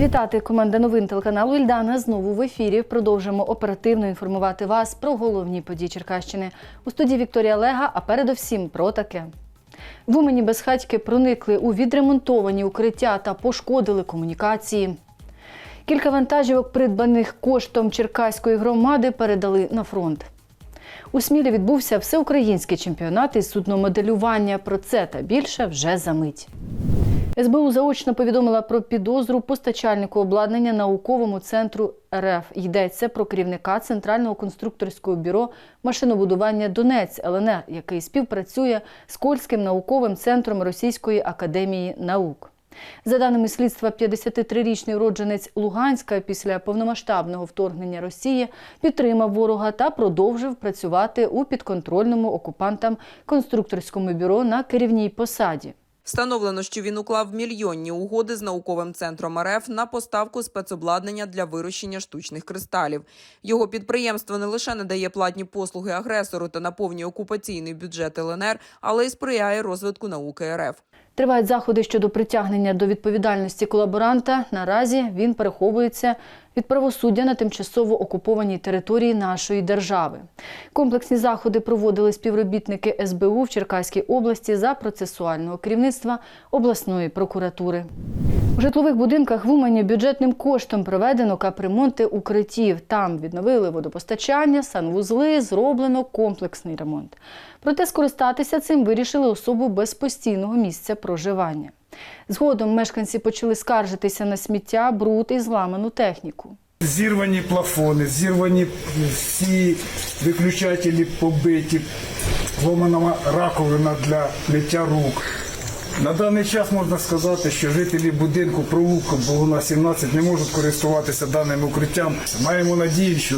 вітати команда новин телеканалу Ільдана. Знову в ефірі. Продовжимо оперативно інформувати вас про головні події Черкащини. У студії Вікторія Лега, а передовсім про таке. В Умані безхатьки проникли у відремонтовані укриття та пошкодили комунікації. Кілька вантажівок, придбаних коштом Черкаської громади, передали на фронт. У Смілі відбувся всеукраїнський чемпіонат із судномоделювання. Про це та більше вже за мить. СБУ заочно повідомила про підозру постачальнику обладнання науковому центру РФ. Йдеться про керівника Центрального конструкторського бюро машинобудування Донець ЛНР, який співпрацює з Кольським науковим центром Російської академії наук. За даними слідства, 53-річний уродженець Луганська після повномасштабного вторгнення Росії підтримав ворога та продовжив працювати у підконтрольному окупантам конструкторському бюро на керівній посаді. Встановлено, що він уклав мільйонні угоди з науковим центром РФ на поставку спецобладнання для вирощення штучних кристалів. Його підприємство не лише надає платні послуги агресору та наповнює окупаційний бюджет ЛНР, але й сприяє розвитку науки РФ. Тривають заходи щодо притягнення до відповідальності колаборанта. Наразі він переховується від правосуддя на тимчасово окупованій території нашої держави. Комплексні заходи проводили співробітники СБУ в Черкаській області за процесуального керівництва обласної прокуратури. У житлових будинках в Умані бюджетним коштом проведено капремонти укриттів. Там відновили водопостачання, санвузли, зроблено комплексний ремонт. Проте скористатися цим вирішили особи без постійного місця проживання. Згодом мешканці почали скаржитися на сміття, бруд і зламану техніку. Зірвані плафони, зірвані всі виключателі побиті, зломана раковина для миття рук. На даний час можна сказати, що жителі будинку провулку Богуна 17 не можуть користуватися даним укриттям. Маємо надію, що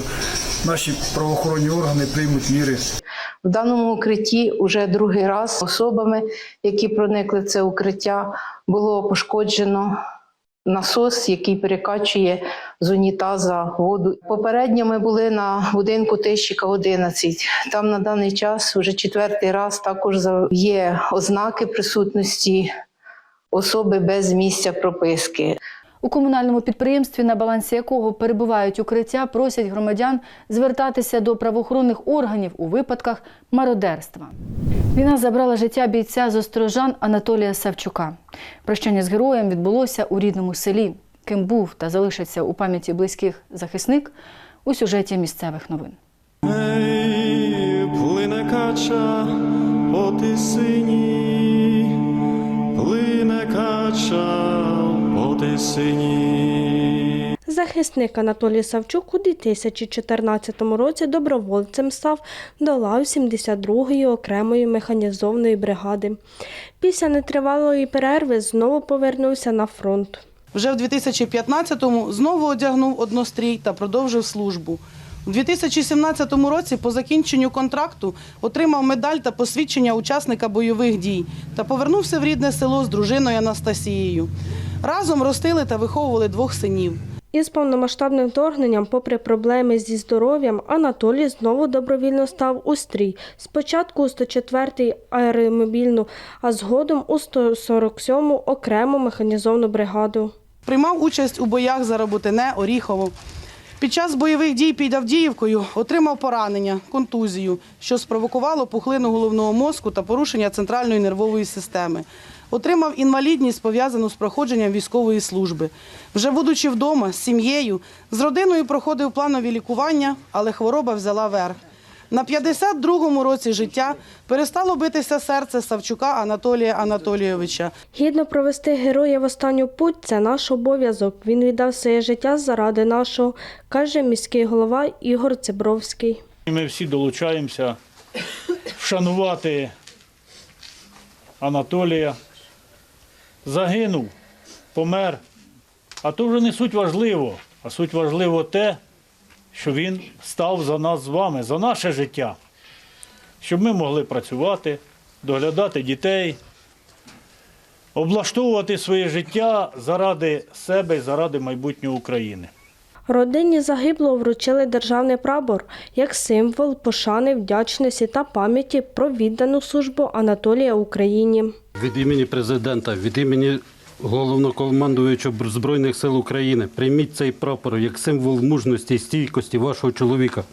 наші правоохоронні органи приймуть міри В даному укритті вже другий раз особами, які проникли в це укриття, було пошкоджено насос, який перекачує з унітаза воду. Попередньо ми були на будинку Тищика 11. Там на даний час вже четвертий раз також є ознаки присутності особи без місця прописки. У комунальному підприємстві, на балансі якого перебувають укриття, просять громадян звертатися до правоохоронних органів у випадках мародерства. Війна забрала життя бійця з Острожан Анатолія Савчука. Прощання з героєм відбулося у рідному селі. Ким був та залишиться у пам'яті близьких захисник у сюжеті місцевих новин. Ей, плине кача по тисині, плине кача по тисині. Захисник Анатолій Савчук у 2014 році добровольцем став до лав 72-ї окремої механізованої бригади. Після нетривалої перерви знову повернувся на фронт. Вже в 2015-му знову одягнув однострій та продовжив службу. У 2017 році по закінченню контракту отримав медаль та посвідчення учасника бойових дій та повернувся в рідне село з дружиною Анастасією. Разом ростили та виховували двох синів. Із повномасштабним вторгненням, попри проблеми зі здоров'ям, Анатолій знову добровільно став у стрій. Спочатку у 104-й аеромобільну, а згодом у 147-му окрему механізовану бригаду. Приймав участь у боях за Роботине, Оріхово. Під час бойових дій під Авдіївкою отримав поранення, контузію, що спровокувало пухлину головного мозку та порушення центральної нервової системи. Отримав інвалідність, пов'язану з проходженням військової служби. Вже будучи вдома з сім'єю, з родиною проходив планові лікування, але хвороба взяла верх. На 52-му році життя перестало битися серце Савчука Анатолія Анатолійовича. Гідно провести героя в останню путь це наш обов'язок. Він віддав своє життя заради нашого, каже міський голова Ігор Цибровський. Ми всі долучаємося вшанувати Анатолія. Загинув, помер. А то вже не суть важливо, а суть важливо те, що він став за нас з вами, за наше життя, щоб ми могли працювати, доглядати дітей, облаштовувати своє життя заради себе і заради майбутнього України. Родині загиблого вручили державний прапор як символ пошани, вдячності та пам'яті про віддану службу Анатолія Україні. Від імені президента, від імені головнокомандуючого Збройних сил України. Прийміть цей прапор як символ мужності і стійкості вашого чоловіка.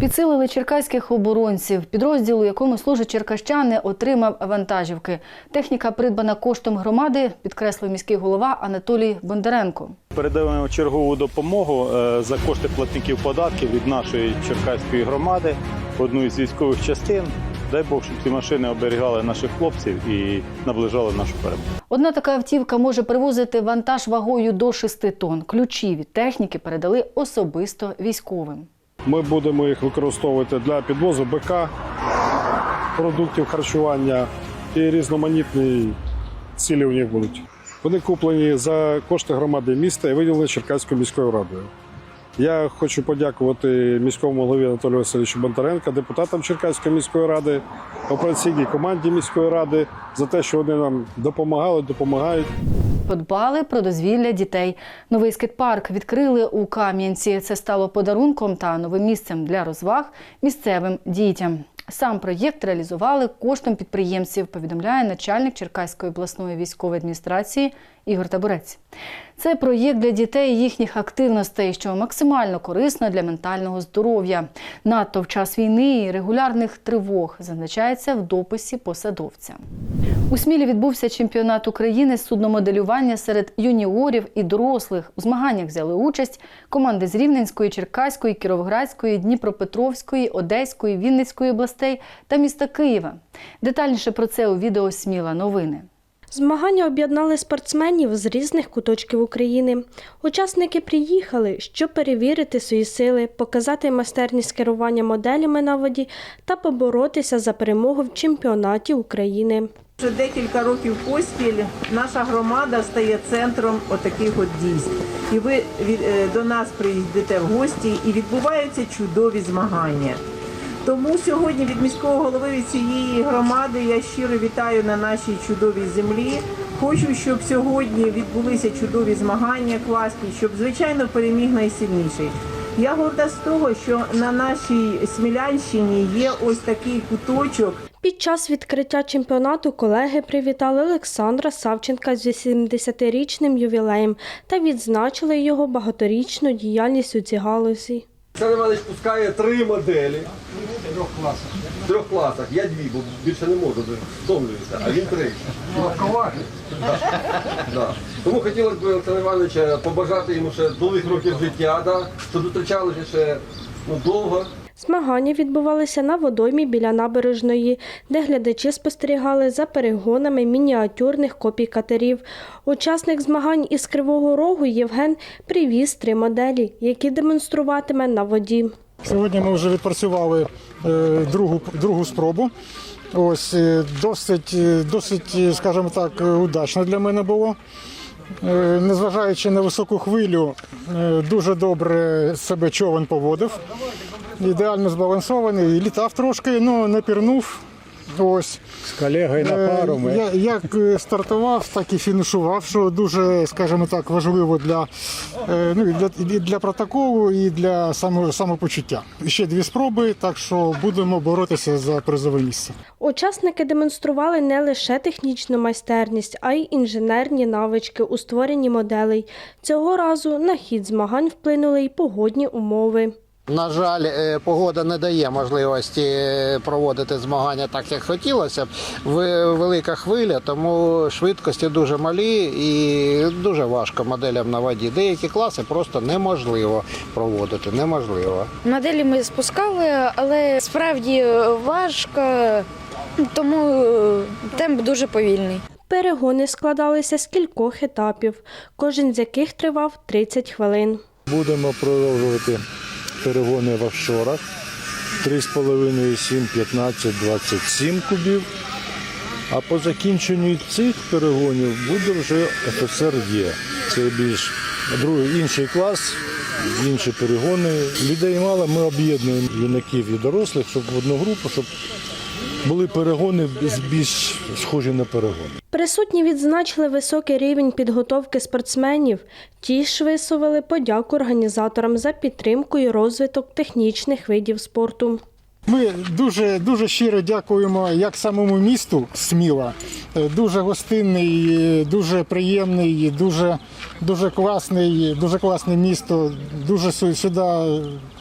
Підсилили черкаських оборонців. Підрозділ, у якому служать черкащани, отримав вантажівки. Техніка придбана коштом громади, підкреслив міський голова Анатолій Бондаренко. Передаємо чергову допомогу е, за кошти платників податків від нашої черкаської громади одну із військових частин. Дай Бог, щоб ці машини оберігали наших хлопців і наближали нашу перемогу. Одна така автівка може перевозити вантаж вагою до 6 тонн. Ключі від техніки передали особисто військовим. Ми будемо їх використовувати для підвозу БК, продуктів харчування і різноманітні цілі у них будуть. Вони куплені за кошти громади міста і виділені Черкаською міською радою. Я хочу подякувати міському голові Анатолію Васильовичу Бондаренка, депутатам Черкаської міської ради, операційній команді міської ради за те, що вони нам допомагали, допомагають. Подбали про дозвілля дітей. Новий скейт-парк відкрили у Кам'янці. Це стало подарунком та новим місцем для розваг місцевим дітям. Сам проєкт реалізували коштом підприємців, повідомляє начальник Черкаської обласної військової адміністрації Ігор Табурець. Це проєкт для дітей і їхніх активностей, що максимально корисно для ментального здоров'я. Надто в час війни і регулярних тривог зазначається в дописі посадовця. У Смілі відбувся чемпіонат України з судномоделювання серед юніорів і дорослих. У змаганнях взяли участь команди з Рівненської, Черкаської, Кіровоградської, Дніпропетровської, Одеської, Вінницької областей та міста Києва. Детальніше про це у відео Сміла новини. Змагання об'єднали спортсменів з різних куточків України. Учасники приїхали, щоб перевірити свої сили, показати майстерність керування моделями на воді та поборотися за перемогу в чемпіонаті України. Вже декілька років поспіль наша громада стає центром отаких от дійств. І ви е, до нас приїдете в гості, і відбуваються чудові змагання. Тому сьогодні від міського голови від цієї громади я щиро вітаю на нашій чудовій землі. Хочу, щоб сьогодні відбулися чудові змагання, класні, щоб звичайно переміг найсильніший. Я горда з того, що на нашій Смілянщині є ось такий куточок, Під час відкриття чемпіонату колеги привітали Олександра Савченка з 80-річним ювілеєм та відзначили його багаторічну діяльність у цій галузі. Олександр Іванович пускає три моделі. В трьох класах. В трьох класах. Я дві, бо більше не можу, втомлююся, а він три. Да. Тому хотілося б Олександра Івановича побажати йому ще довгих років життя, да, щоб зустрічалися ще ну, довго. Змагання відбувалися на водоймі біля набережної, де глядачі спостерігали за перегонами мініатюрних копій катерів. Учасник змагань із Кривого Рогу Євген привіз три моделі, які демонструватиме на воді. Сьогодні ми вже відпрацювали е, другу, другу спробу. Ось е, досить, е, досить, скажімо так, удачно для мене було. Незважаючи на високу хвилю, дуже добре себе човен поводив. Ідеально збалансований, літав трошки, ну не пірнув. Ось. З колегою на пару Е, ми Я, як е, стартував, так і фінішував, що дуже, скажімо так, важливо для, е, ну, і для, і для протоколу і для само, самопочуття. Ще дві спроби, так що будемо боротися за призове місце. Учасники демонстрували не лише технічну майстерність, а й інженерні навички у створенні моделей. Цього разу на хід змагань вплинули й погодні умови. На жаль, е, погода не дає можливості е, проводити змагання так, як хотілося б. Велика хвиля, тому швидкості дуже малі і дуже важко моделям на воді. Деякі класи просто неможливо проводити. Неможливо. Моделі ми спускали, але справді важко, тому темп дуже повільний. Перегони складалися з кількох етапів, кожен з яких тривав 30 хвилин. Будемо продовжувати перегони в офшорах. 3,5, 7, 15, 27 кубів. А по закінченню цих перегонів буде вже ФСР Є. Це більш другий інший клас, інші перегони. Людей мало, ми об'єднуємо юнаків і дорослих, щоб в одну групу, щоб були перегони більш схожі на перегони. Присутні відзначили високий рівень підготовки спортсменів. Ті ж висловили подяку організаторам за підтримку і розвиток технічних видів спорту. Ми дуже дуже щиро дякуємо як самому місту Сміла. Е, Дуже гостинний, е, дуже приємний, дуже, дуже класний, дуже класне місто. Дуже сюди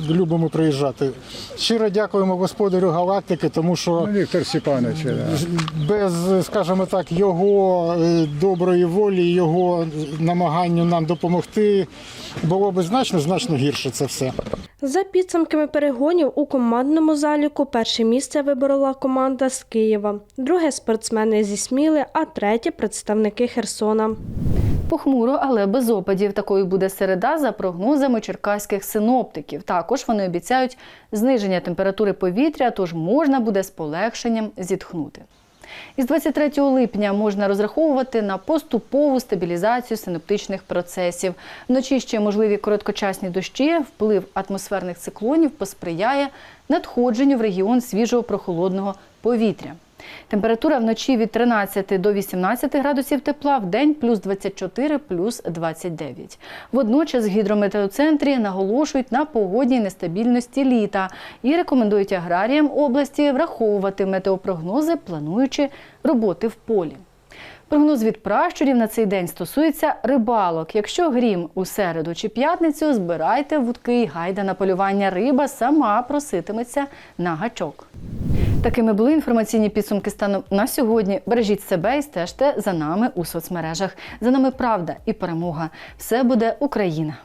любимо приїжджати. Щиро дякуємо господарю галактики, тому що Віктор Степанович. без, скажімо так, його е, доброї волі, його намагання нам допомогти було б значно значно гірше це все. За підсумками перегонів у командному заліку перше місце виборола команда з Києва, друге спортсмени зі Сміли, а третє представники Херсона. Похмуро, але без опадів. Такою буде середа за прогнозами черкаських синоптиків. Також вони обіцяють зниження температури повітря, тож можна буде з полегшенням зітхнути. Із 23 липня можна розраховувати на поступову стабілізацію синоптичних процесів. Вночі ще можливі короткочасні дощі, вплив атмосферних циклонів посприяє надходженню в регіон свіжого прохолодного повітря. Температура вночі від 13 до 18 градусів тепла, в день плюс 24, плюс 29. Водночас гідрометеоцентрі наголошують на погодній нестабільності літа і рекомендують аграріям області враховувати метеопрогнози, плануючи роботи в полі. Прогноз від пращурів на цей день стосується рибалок. Якщо грім у середу чи п'ятницю, збирайте вудки і гайда на полювання риба сама проситиметься на гачок. Такими були інформаційні підсумки станом на сьогодні. Бережіть себе і стежте за нами у соцмережах. За нами правда і перемога. Все буде Україна.